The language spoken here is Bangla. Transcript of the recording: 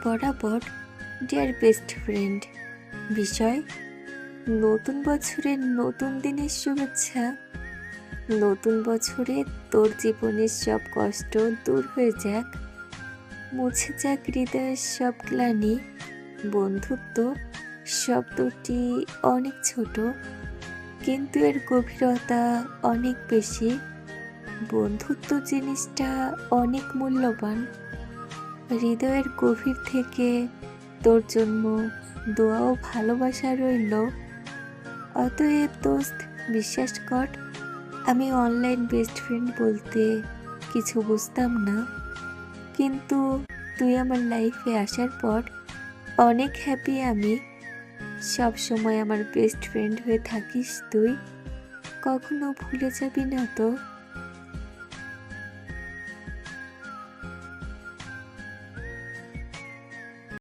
বরাবর ডিয়ার বেস্ট ফ্রেন্ড বিষয়, নতুন বছরের নতুন দিনের শুভেচ্ছা, নতুন বছরে তোর জীবনের সব কষ্ট দূর হয়ে যাক, মুছে যাক হৃদয়ের সব গ্লানি, বন্ধুত্ব, শব্দটি অনেক ছোট, কিন্তু এর গভীরতা অনেক বেশি, বন্ধুত্ব জিনিসটা অনেক মূল্যবান। হৃদয়ের গভীর থেকে তোর জন্য দোয়া ও ভালোবাসা রইল। অতএব দোস্ত, বিশ্বাস কর, আমি অনলাইন বেস্ট ফ্রেন্ড বলতে কিছু বুঝতাম না। কিন্তু তুই আমার লাইফে আসার পর অনেক হ্যাপি আমি। সব সময় আমার বেস্ট ফ্রেন্ড হয়ে থাকিস তুই। কখনো ভুলে যাবি না তো।